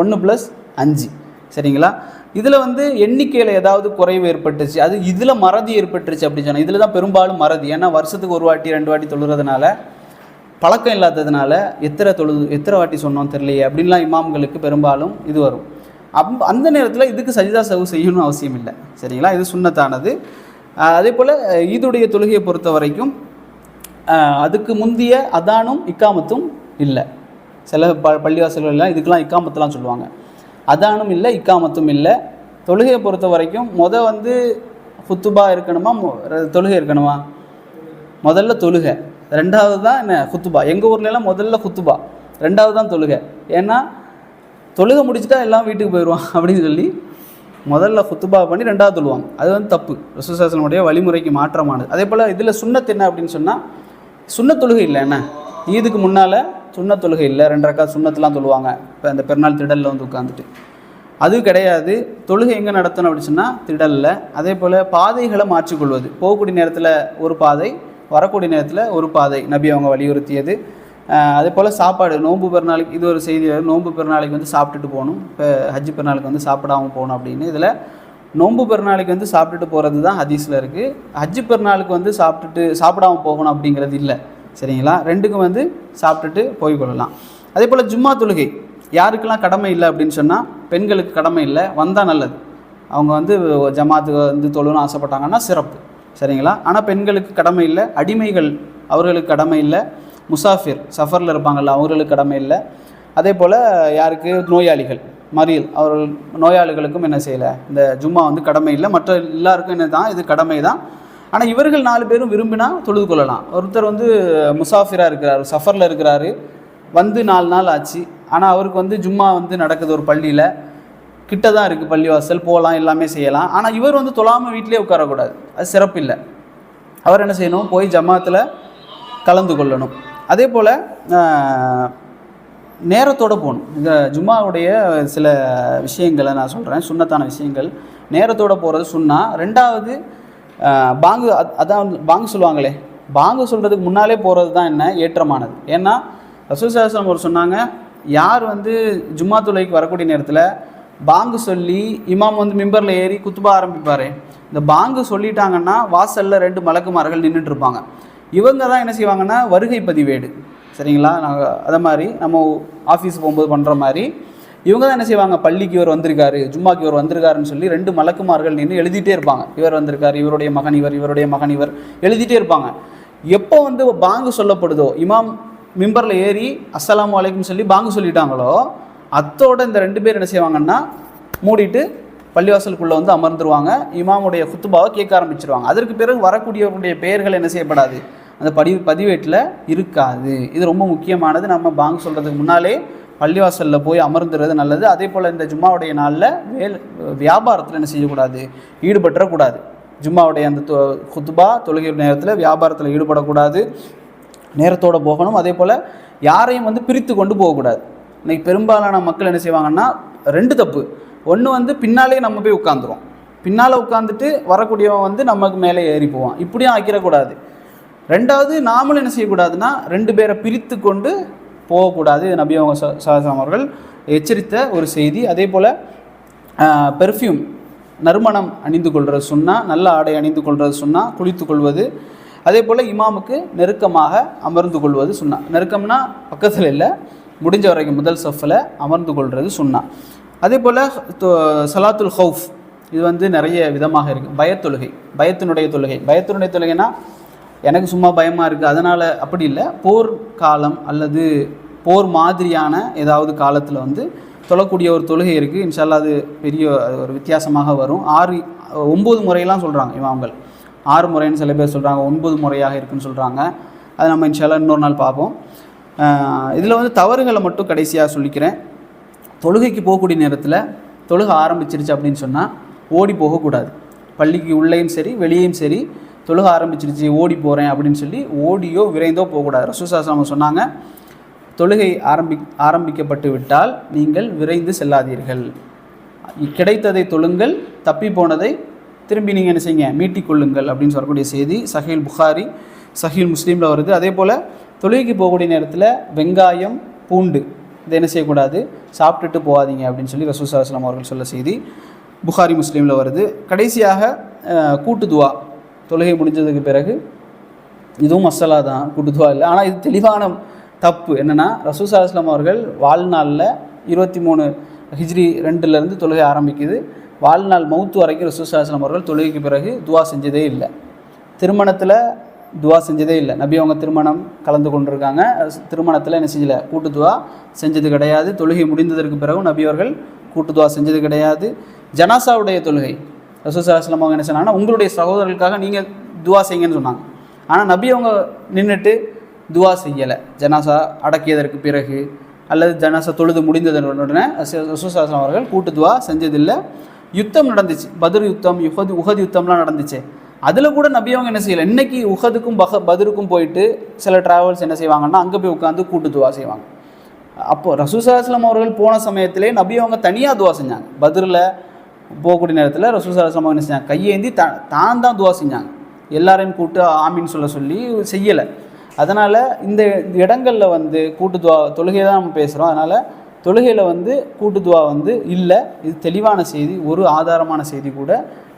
ஒன்று ப்ளஸ் அஞ்சு. சரிங்களா? இதில் வந்து எண்ணிக்கையில் ஏதாவது குறைவு ஏற்பட்டுச்சு. அது இதில் மறதி ஏற்பட்டுருச்சு அப்படின்னு சொன்னால் இதில் தான் பெரும்பாலும் மறதி. ஏன்னா வருஷத்துக்கு ஒரு வாட்டி ரெண்டு வாட்டி தொழுறதுனால பழக்கம் இல்லாததுனால எத்தனை தொழுது எத்தனை வாட்டி சொன்னோம் தெரியலையே அப்படின்லாம் இமாம்களுக்கு பெரும்பாலும் இது வரும். அப் அந்த நேரத்தில் இதுக்கு சஜிதா சவு செய்யணும்னு அவசியம் இல்லை. சரிங்களா? இது சுண்ணத்தானது. அதே போல் ஈதுடைய தொழுகையை பொறுத்த வரைக்கும் அதுக்கு முந்தைய அதானும் இக்காமத்தும் இல்லை. சில ப பள்ளிவாசல்கள்லாம் இதுக்கெல்லாம் இக்காமத்தெல்லாம் சொல்லுவாங்க. அதானும் இல்லை இக்காமத்தும் இல்லை. தொழுகையை பொறுத்த வரைக்கும் முத வந்து ஃபுத்துபா இருக்கணுமா? தொழுகை இருக்கணுமா? முதல்ல தொழுகை. ரெண்டாவது தான் என்ன? குத்துபா. எங்கள் ஊர்லலாம் முதல்ல குத்துபா. ரெண்டாவது தான் தொழுகை. ஏன்னா தொழுகை முடிச்சுட்டா எல்லாம் வீட்டுக்கு போயிடுவான் அப்படின்னு சொல்லி முதல்ல குத்துபா பண்ணி ரெண்டாவது தொழுவாங்க. அது வந்து தப்பு. ரசூசாசனுடைய வழிமுறைக்கு மாற்றமானது. அதே போல் இதில் சுண்ணத் என்ன அப்படின்னு சொன்னால் சுண்ணத் தொழுகை இல்லை என்ன? ஈதுக்கு முன்னால் சுண்ணத் தொழுகை இல்லை. ரெண்டு ரக்கா சுண்ணத்தெலாம் தொழுவாங்க. இப்போ அந்த பெருநாள் திடலில் வந்து உட்காந்துட்டு அது கிடையாது. தொழுகை எங்கே நடத்தணும் அப்படின்னு சொன்னால் திடலில். அதே போல் பாதைகளை மாற்றிக்கொள்வது. போகக்கூடிய நேரத்தில் ஒரு பாதை வரக்கூடிய நேரத்தில் ஒரு பாதை நபி அவங்க வலியுறுத்தியது. அதே போல் சாப்பாடு நோன்பு பெருநாளுக்கு இது ஒரு செய்தி நோன்பு பெருநாளைக்கு வந்து சாப்பிட்டுட்டு போகணும். இப்போ ஹஜ்ஜு பெருநாளுக்கு வந்து சாப்பிடாம போகணும் அப்படின்னு. இதில் நோன்பு பெருநாளைக்கு வந்து சாப்பிட்டுட்டு போகிறது தான் ஹதீஸில் இருக்குது ஹஜ்ஜு பெருநாளுக்கு வந்து சாப்பிட்டுட்டு சாப்பிடாம போகணும் அப்படிங்கிறது இல்லை. சரிங்களா? ரெண்டுக்கும் வந்து சாப்பிட்டுட்டு போய்க்கொள்ளலாம் அதே போல் ஜும்மா தொழுகை. யாருக்கெல்லாம் கடமை இல்லை அப்படின்னு சொன்னால் பெண்களுக்கு கடமை இல்லை வந்தால் நல்லது. அவங்க வந்து ஜமாத்துக்கு வந்து தொழுன்னு ஆசைப்பட்டாங்கன்னா சிறப்பு. சரிங்களா? ஆனால் பெண்களுக்கு கடமை இல்லை அடிமைகள் அவர்களுக்கு கடமை இல்லை. முசாஃபிர் சஃபரில் இருப்பாங்கள்ல அவர்களுக்கு கடமை இல்லை. அதே போல் யாருக்கு? நோயாளிகள் மறியல். அவர்கள் நோயாளிகளுக்கும் என்ன செய்யலை? இந்த ஜும்மா வந்து கடமை இல்லை. மற்ற எல்லாருக்கும் என்ன தான்? இது கடமை தான். ஆனால் இவர்கள் நாலு பேரும் விரும்பினா தொழுது கொள்ளலாம். ஒருத்தர் வந்து முசாஃபிராக இருக்கிறாரு சஃபரில் இருக்கிறாரு. வந்து நாலு நாள் ஆச்சு. ஆனால் அவருக்கு வந்து ஜும்மா வந்து நடக்குது ஒரு பள்ளியில். கிட்ட தான் இருக்குது பள்ளிவாசல் போகலாம் எல்லாமே செய்யலாம். ஆனால் இவர் வந்து தொழாமல் வீட்டிலே உட்காரக்கூடாது. அது சிறப்பு இல்லை. அவர் என்ன செய்யணும்? போய் ஜமாத்தில் கலந்து கொள்ளணும். அதே போல் நேரத்தோடு போகணும். இந்த ஜும்மாவுடைய சில விஷயங்களை நான் சொல்கிறேன் சுண்ணத்தான விஷயங்கள். நேரத்தோடு போகிறது சொன்னால் ரெண்டாவது பாங்கு அதான் வந்து பாங்கு சொல்லுவாங்களே. பாங்கு சொல்கிறதுக்கு முன்னாலே போகிறது தான் என்ன? ஏற்றமானது. ஏன்னா ரசூல் சாஸ்திரம் சொன்னாங்க யார் வந்து ஜும்மா துளைக்கு வரக்கூடிய நேரத்தில் பாங்கு சொல்லி இமாம் வந்து மிம்பரில் ஏறி குத்துபா ஆரம்பிப்பார். இந்த பாங்கு சொல்லிட்டாங்கன்னா வாசலில் ரெண்டு மலக்குமார்கள் நின்றுட்டு இருப்பாங்க இவங்க தான் என்ன செய்வாங்கன்னா வருகை பதிவேடு. சரிங்களா? நாங்கள் அதை மாதிரி நம்ம ஆஃபீஸ் போகும்போது பண்ணுற மாதிரி. இவங்க தான் என்ன செய்வாங்க? பள்ளிக்கு இவர் வந்திருக்காரு ஜும்மாக்கு இவர் வந்திருக்காருன்னு சொல்லி ரெண்டு மலக்குமார்கள் நின்று எழுதிட்டே இருப்பாங்க. இவர் வந்திருக்காரு இவருடைய மகன் இவர் இவருடைய மகன் இவர் எழுதிட்டே இருப்பாங்க. எப்போ வந்து பாங்கு சொல்லப்படுதோ இமாம் மிம்பரில் ஏறி அஸ்லாம் வலைக்கும் சொல்லி பாங்கு சொல்லிட்டாங்களோ அத்தோட இந்த ரெண்டு பேர் என்ன செய்வாங்கன்னா மூடிட்டு பள்ளிவாசலுக்குள்ளே வந்து அமர்ந்துருவாங்க. இமாமுடைய குத்துபாவை கேட்க ஆரம்பிச்சிருவாங்க. அதற்கு பிறகு வரக்கூடியவருடைய பெயர்கள் என்ன செய்யப்படாது? அந்த படி பதிவேட்டில் இருக்காது. இது ரொம்ப முக்கியமானது. நம்ம பாங்கு சொல்கிறதுக்கு முன்னாலே பள்ளிவாசலில் போய் அமர்ந்துறது நல்லது. அதே போல் இந்த ஜும்மாவுடைய நாளில் வேல் வியாபாரத்தில் என்ன செய்யக்கூடாது? ஈடுபட்டுறக்கூடாது. ஜும்மாவுடைய அந்த தொ குத்துபா தொழுகை நேரத்தில் வியாபாரத்தில் ஈடுபடக்கூடாது. நேரத்தோடு போகணும். அதே போல் யாரையும் வந்து பிரித்து கொண்டு போகக்கூடாது. இன்றைக்கி பெரும்பாலான மக்கள் என்ன செய்வாங்கன்னா ரெண்டு தப்பு. ஒன்று வந்து பின்னாலே நம்ம போய் உட்காந்துரும் பின்னால் உட்காந்துட்டு வரக்கூடியவன் வந்து நமக்கு மேலே ஏறி போவான். இப்படியும் ஆக்கிடக்கூடாது. ரெண்டாவது நாமளும் என்ன செய்யக்கூடாதுன்னா ரெண்டு பேரை பிரித்து கொண்டு போகக்கூடாது. நபி அவங்க ச- அவர்கள் எச்சரித்த ஒரு செய்தி. அதே போல் பெர்ஃப்யூம் நறுமணம் அணிந்து கொள்வது சொன்னால் நல்ல ஆடை அணிந்து கொள்வது சொன்னால் குளித்து கொள்வது. அதே போல் இமாமுக்கு நெருக்கமாக அமர்ந்து கொள்வது சுன்னா நெருக்கம்னா பக்கத்தில் இல்லை. முடிஞ்ச வரைக்கும் முதல் சஃப்பில் அமர்ந்து கொள்வது சுன்னா அதே போல் சலாத்துல் ஹவுஃப் இது வந்து நிறைய விதமாக இருக்குது பயத்தொழுகை பயத்தினுடைய தொழுகை. பயத்தினுடைய தொழுகைனா எனக்கு சும்மா பயமாக இருக்குது அதனால் அப்படி இல்லை. போர் காலம் அல்லது போர் மாதிரியான ஏதாவது காலத்தில் வந்து தொழக்கூடிய ஒரு தொழுகை இருக்குது இன்ஷால்லா அது பெரிய அது ஒரு வித்தியாசமாக வரும். ஆறு ஒம்பது முறையெல்லாம் சொல்கிறாங்க இவங்கள் ஆறு முறைன்னு சில பேர் சொல்கிறாங்க ஒன்பது முறையாக இருக்குன்னு சொல்கிறாங்க அது நம்ம இன்ஷால்லா இன்னொரு நாள் பார்ப்போம். இதில் வந்து தவறுகளை மட்டும் கடைசியாக சொல்லிக்கிறேன். தொழுகைக்கு போகக்கூடிய நேரத்தில் தொழுகை ஆரம்பிச்சிருச்சு அப்படின்னு சொன்னால் ஓடி போகக்கூடாது. பள்ளிக்கு உள்ளேயும் சரி வெளியேயும் சரி தொழுகை ஆரம்பிச்சிருச்சு ஓடி போகிறேன் அப்படின்னு சொல்லி ஓடியோ விரைந்தோ போகக்கூடாது. ரசூசாசனம் சொன்னாங்க தொழுகை ஆரம்பி ஆரம்பிக்கப்பட்டு விட்டால் நீங்கள் விரைந்து செல்லாதீர்கள். கிடைத்ததை தொழுங்கள் தப்பி போனதை திரும்பி நீங்கள் என்ன செய்யுங்க மீட்டிக் கொள்ளுங்கள் அப்படின்னு சொல்லக்கூடிய செய்தி சஹீல் புகாரி சஹீல் முஸ்லீமில் வருது. அதே போல் தொழுகைக்கு போகக்கூடிய நேரத்தில் வெங்காயம் பூண்டு இதை என்ன செய்யக்கூடாது? சாப்பிட்டுட்டு போகாதீங்க அப்படின்னு சொல்லி ரசூசாஸ்லாம் அவர்கள் சொல்ல செய்தி புகாரி முஸ்லீமில் வருது. கடைசியாக கூட்டு துவா. தொழுகை முடிஞ்சதுக்கு பிறகு இதுவும் மசாலா தான் கூட்டுதுவா இல்லை. ஆனால் இது தெளிவான தப்பு. என்னென்னா ரசூசா இஸ்லாம் அவர்கள் வாழ்நாளில் இருபத்தி மூணு ஹிஜ்ரி ரெண்டுலேருந்து தொழுகை ஆரம்பிக்குது. வாழ்நாள் மவுத்து வரைக்கும் ரசூசா இஸ்லாம் அவர்கள் தொழுகைக்கு பிறகு துவா செஞ்சதே இல்லை. திருமணத்தில் துவா செஞ்சதே இல்லை. நபி அவங்க திருமணம் கலந்து கொண்டிருக்காங்க. திருமணத்தில் என்ன செஞ்சல? கூட்டு துவா செஞ்சது கிடையாது. தொழுகை முடிந்ததற்கு பிறகும் நபி அவர்கள் கூட்டு துவா செஞ்சது கிடையாது. ஜனாசாவுடைய தொழுகை. ரசூசாஸ்லாம் அவங்க என்ன சொன்னாங்கன்னா உங்களுடைய சகோதரர்களுக்காக நீங்கள் துவா செய்யுங்கன்னு சொன்னாங்க. ஆனால் நபி அவங்க நின்றுட்டு துவா செய்யலை. ஜனாசா அடக்கியதற்கு பிறகு அல்லது ஜனாசா தொழுது முடிந்ததனுடனே ரசூசாசனம் அவர்கள் கூட்டு துவா செஞ்சதில்லை. யுத்தம் நடந்துச்சு. பத்ர் யுத்தம் யுகது உகது யுத்தம்லாம் நடந்துச்சு. அதில் கூட நபி அவங்க என்ன செய்யலை? இன்னைக்கு உகதுக்கும் பக பதிருக்கும் போயிட்டு சில டிராவல்ஸ் என்ன செய்வாங்கன்னா அங்கே போய் உட்காந்து கூட்டு துவா செய்வாங்க. அப்போ ரசூசாஸ்லாம் அவர்கள் போன சமயத்திலே நபி அவங்க தனியாக துவா செஞ்சாங்க. பதிரில் போகக்கூடிய நேரத்தில் ரசூசாஸ்லாம் என்ன செஞ்சாங்க? கையேந்தி த தான் தான் துவா செஞ்சாங்க. எல்லாரையும் கூப்பிட்டு ஆமின்னு சொல்ல சொல்லி செய்யலை. அதனால் இந்த இடங்களில் வந்து கூட்டு துவா தொழுகை தான் நம்ம பேசுகிறோம் அதனால் தொழுகையில் வந்து கூட்டு துவா வந்து இல்லை. இது தெளிவான செய்தி ஒரு ஆதாரமான செய்தி கூட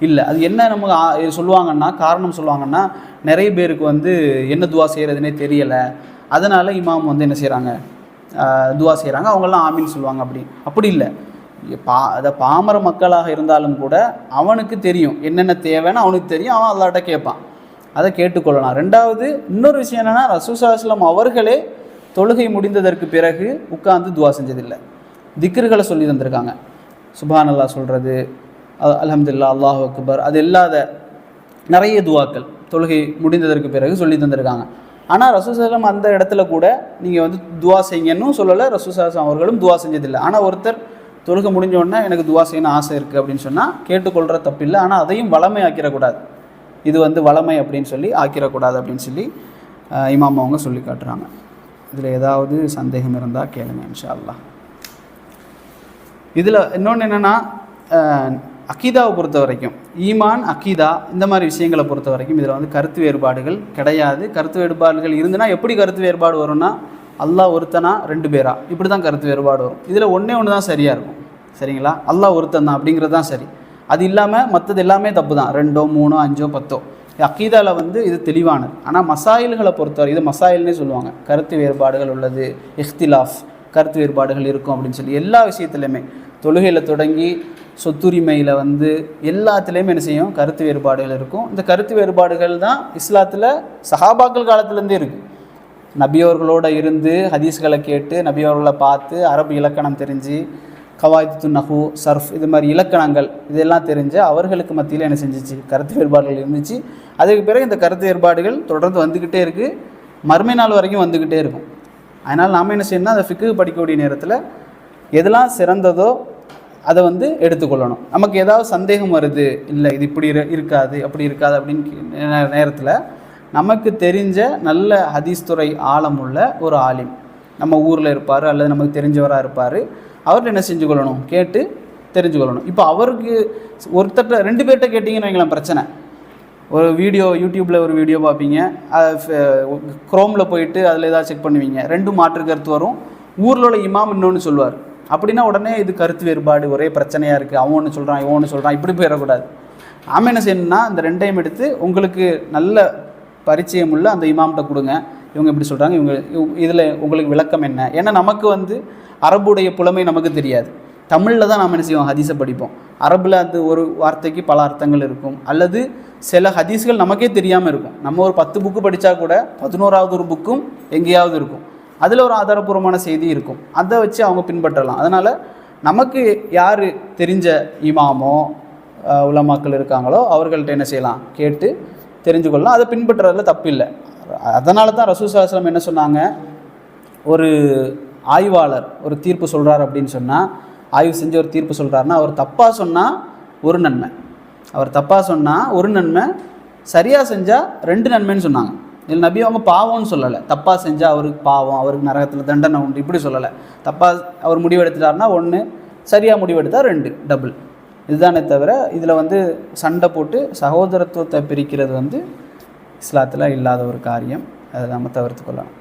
இல்லை. அது என்ன நமக்கு சொல்லுவாங்கன்னா காரணம் சொல்லுவாங்கன்னா நிறைய பேருக்கு வந்து என்ன துவா செய்கிறதுனே தெரியலை. அதனால் இமாம் வந்து என்ன செய்கிறாங்க துவா செய்கிறாங்க அவங்கெல்லாம் ஆமின்னு சொல்லுவாங்க. அப்படி அப்படி இல்லை. பா அதை பாமர மக்களாக இருந்தாலும் கூட அவனுக்கு தெரியும். என்னென்ன தேவைன்னு அவனுக்கு தெரியும். அவன் அல்லாட்ட கேட்பான். அதை கேட்டுக்கொள்ளலாம். ரெண்டாவது இன்னொரு விஷயம் என்னென்னா ரசூசாஸ்லம் அவர்களே தொழுகை முடிந்ததற்கு பிறகு உட்காந்து துவா செஞ்சதில்லை. திக்ருகளை சொல்லி தந்திருக்காங்க. சுபா அல்லா சொல்கிறது அலமதுல்லா அல்லாஹ் அக்பர். அது இல்லாத நிறைய துவாக்கள். தொழுகை முடிந்ததற்கு பிறகு சொல்லி தந்திருக்காங்க. ஆனால் ரசூசலம் அந்த இடத்துல கூட நீங்கள் வந்து துவா செய்யணும் சொல்லலை ரசூசாசம் அவர்களும் துவா செஞ்சதில்லை. ஆனால் ஒருத்தர் தொழுகை முடிஞ்ச உடனே எனக்கு துவா செய்யணும் ஆசை இருக்குது அப்படின்னு சொன்னால் கேட்டுக்கொள்கிற தப்பில்லை. ஆனால் அதையும் வளமை ஆக்கிடக்கூடாது. இது வந்து வளமை அப்படின்னு சொல்லி ஆக்கிடக்கூடாது அப்படின்னு சொல்லி இமாம் அவங்க சொல்லி காட்டுறாங்க. இதில் ஏதாவது சந்தேகம் இருந்தால் கேளுங்க இன்ஷா அல்லாஹ். இதில் இன்னொன்று என்னென்னா அக்கீதாவை பொறுத்த வரைக்கும் ஈமான் அக்கீதா இந்த மாதிரி விஷயங்களை பொறுத்த வரைக்கும் இதில் வந்து கருத்து வேறுபாடுகள் கிடையாது. கருத்து வேறுபாடுகள் இருந்துன்னா எப்படி கருத்து வேறுபாடு வரும்னா அல்லாஹ் ஒருத்தனா ரெண்டு பேரா? இப்படி தான் கருத்து வேறுபாடு வரும். இதில் ஒன்றே ஒன்று தான் சரியாக இருக்கும். சரிங்களா? அல்லாஹ் ஒருத்தன் தான் அப்படிங்கிறது தான் சரி. அது இல்லாமல் மற்றது எல்லாமே தப்பு தான். ரெண்டோ மூணோ அஞ்சோ பத்தோ. அக்கீதாவில் வந்து இது தெளிவானது. ஆனால் மசாயில்களை பொறுத்தவரை இது மசாயில்னே சொல்லுவாங்க. கருத்து வேறுபாடுகள் உள்ளது இஃப்திலாஃப் கருத்து வேறுபாடுகள் இருக்கும் அப்படின்னு சொல்லி எல்லா விஷயத்துலையுமே. தொழுகையில் தொடங்கி சொத்துரிமையில் வந்து எல்லாத்துலேயுமே என்ன செய்யும்? கருத்து வேறுபாடுகள் இருக்கும். இந்த கருத்து வேறுபாடுகள் தான் இஸ்லாத்தில் சஹாபாக்கள் காலத்துலேருந்தே இருக்குது நபியவர்களோட இருந்து ஹதீஸ்களை கேட்டு நபியவர்களை பார்த்து அரபு இலக்கணம் தெரிஞ்சு கவாய்த்து நஹு சர்ஃப் இது மாதிரி இலக்கணங்கள் இதெல்லாம் தெரிஞ்சு அவர்களுக்கு மத்தியில் என்ன செஞ்சிச்சு? கருத்து வேறுபாடுகள் இருந்துச்சு. அதுக்கு பிறகு இந்த கருத்து வேறுபாடுகள் தொடர்ந்து வந்துக்கிட்டே இருக்குது மறுமை நாள் வரைக்கும் வந்துக்கிட்டே இருக்கும். அதனால் நாம் என்ன செய்யணும்னா அந்த ஃபிக்கு படிக்கக்கூடிய நேரத்தில் எதெல்லாம் சிறந்ததோ அதை வந்து எடுத்துக்கொள்ளணும். நமக்கு ஏதாவது சந்தேகம் வருது இல்லை இது இப்படி இரு- இருக்காது அப்படி இருக்காது அப்படின்னு நேரத்தில் நமக்கு தெரிஞ்ச நல்ல ஹதீஸ்துறை ஆழமுள்ள ஒரு ஆலிம். நம்ம ஊரில் இருப்பார் அல்லது நமக்கு தெரிஞ்சவராக இருப்பார் அவர்கிட்ட என்ன செஞ்சு கொள்ளணும் கேட்டு தெரிஞ்சு கொள்ளணும் இப்போ அவருக்கு ஒருத்தட்ட ரெண்டு பேர்கிட்ட கேட்டிங்கன்னு வைங்களேன் பிரச்சனை. ஒரு வீடியோ யூடியூப்பில் ஒரு வீடியோ பார்ப்பீங்க க்ரோமில் போயிட்டு அதில் ஏதாவது செக் பண்ணுவீங்க. ரெண்டும் மாற்று கருத்து வரும். ஊரில் உள்ள இமாம் இன்னொன்று சொல்லுவார். அப்படின்னா உடனே இது கருத்து வேறுபாடு ஒரே பிரச்சனையாக இருக்குது அவன் ஒன்று சொல்கிறான் இவன் ஒன்று சொல்கிறான் இப்படி போயிடக்கூடாது. நாம என்ன செய்யணும்னா இந்த ரெண்டையும் எடுத்து உங்களுக்கு நல்ல பரிச்சயம் உள்ள அந்த இமாம்கிட்ட கொடுங்க. இவங்க இப்படி சொல்கிறாங்க இவங்க இதில் உங்களுக்கு விளக்கம் என்ன? ஏன்னா நமக்கு வந்து அரபுடைய புலமை நமக்கு தெரியாது. தமிழில் தான் நாம் என்ன செய்வோம்? ஹதீஸை படிப்போம். அரபில் அது ஒரு வார்த்தைக்கு பல அர்த்தங்கள் இருக்கும். அல்லது சில ஹதீஸ்கள் நமக்கே தெரியாமல் இருக்கும். நம்ம ஒரு பத்து புக்கு படித்தா கூட பதினோராவது ஒரு புக்கும் எங்கேயாவது இருக்கும். அதில் ஒரு ஆதாரபூர்வமான செய்தி இருக்கும். அதை வச்சு அவங்க பின்பற்றலாம். அதனால் நமக்கு யார் தெரிஞ்ச இமாமோ உலமாக்கள் இருக்காங்களோ அவர்கள்ட்ட என்ன செய்யலாம்? கேட்டு தெரிஞ்சு கொள்ளலாம் அதை பின்பற்றுறதுல தப்பில்லை அதனால தான் ரசூசாஸ்லம் என்ன சொன்னாங்க? ஒரு ஆய்வாளர் ஒரு தீர்ப்பு சொல்கிறார் அப்படின்னு சொன்னால் ஆய்வு செஞ்சு ஒரு தீர்ப்பு சொல்கிறாருன்னா அவர் தப்பாக சொன்னால் ஒரு நன்மை. அவர் தப்பாக சொன்னால் ஒரு நன்மை சரியாக செஞ்சால் ரெண்டு நன்மைன்னு சொன்னாங்க. இதில் நபி அவங்க பாவம்னு சொல்லலை. தப்பாக செஞ்சால் அவருக்கு பாவம் அவருக்கு நரகத்தில் தண்டனை உண்டு இப்படி சொல்லலை. தப்பாக அவர் முடிவெடுத்துட்டாருன்னா ஒன்று சரியாக முடிவெடுத்தால் ரெண்டு டபுள் இதுதானே தவிர இதில் வந்து சண்டை போட்டு சகோதரத்துவத்தை பிரிக்கிறது வந்து இஸ்லாத்தில் இல்லாத ஒரு காரியம். அதை நம்ம தவிர்த்து கொள்ளலாம்